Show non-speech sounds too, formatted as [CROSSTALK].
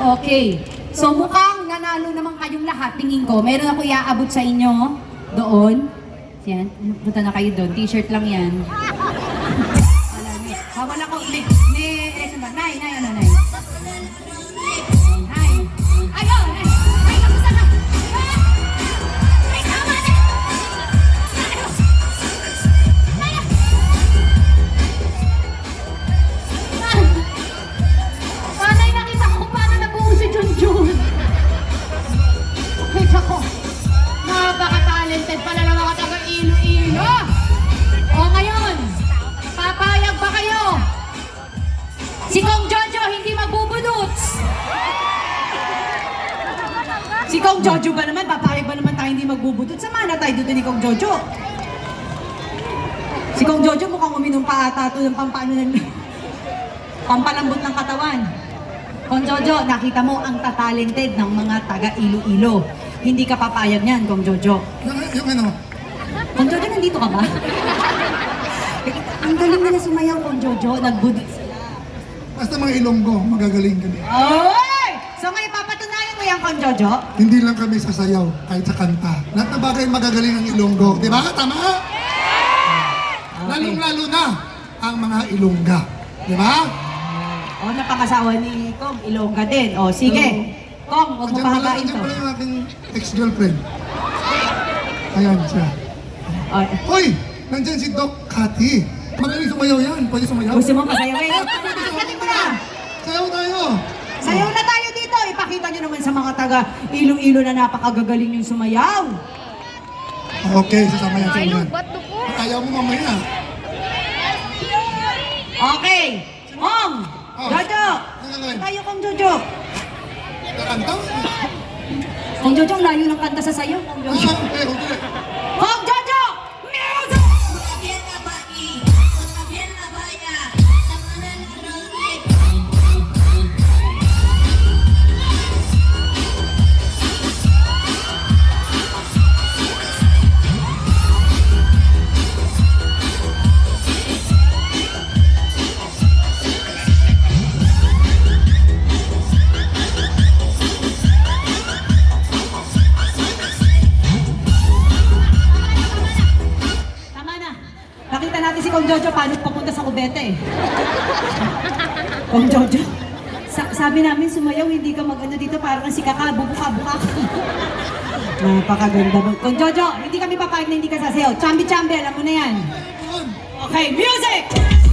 Okay. So mukhang nanalo naman kayong lahat, tingin ko. Meron ako iaabot sa inyo doon. Yan, punta na kayo doon. T-shirt lang yan. [LAUGHS] Wala, may, Napaka-talented pala ng mga taga Iloilo. O ngayon, papayag ba kayo? Si Kong Jojo hindi magbubudots. Si Kong Jojo ba naman, papayag ba naman tayo hindi magbubudots? Sama na tayo dito ni Kong Jojo. Si Kong Jojo mukhang uminom pa ata ito ng pampano ng pampalambot ng katawan. Kong Jojo, nakita mo ang tatalented ng mga taga Iloilo. Hindi ka papayag niyan, Kong Jojo. Yung, yung ano, Kong Jojo, nandito ka ba? ang galing nila sumayaw, Kong Jojo. Nagbudit sila. basta mga ilonggo, magagaling kami. Oy! So ngayon, papatunayan mo yan, Kong Jojo? Hindi lang kami sasayaw, kahit sa kanta. Lahat na bagay magagaling ang ilonggo. Di ba? Tama? Lalong-lalo na ang mga ilongga. Di ba? O, napangasawa ni Kong, Ilongga din. O, sige. Kong, huwag mo pahabain to. pala yung aking ex-girlfriend. Ayan siya. O, Hoy! Nandyan si Doc Cathy. Magaling sumayaw yan. Pwede sumayaw. gusto mo pasayawin? Pagkatin mo na! Sayaw tayo! Sayaw na tayo dito! Ipakita nyo naman sa mga taga Iloilo na napakagagaling yung sumayaw. Okay, sasama yan sa ulan. Ayaw mo mamaya. Okay. Kong! Oh. Jojo! Ano? Tayo, Kong Jojo. Kakanta? Kong Jojo, layo ng kanta sa sayo. [LAUGHS] Kong Jojo. Nakita natin si Kong Jojo paano papunta sa Cubete eh. Kong Jojo. Sa sabi namin sumayaw, hindi ka mag-ano dito parang si Kaka, bubuka-buka ka. Napakaganda mo. Kong Jojo, hindi kami papayag na hindi ka sasayaw. Chambi-chambi, alam mo na yan. Okay, music!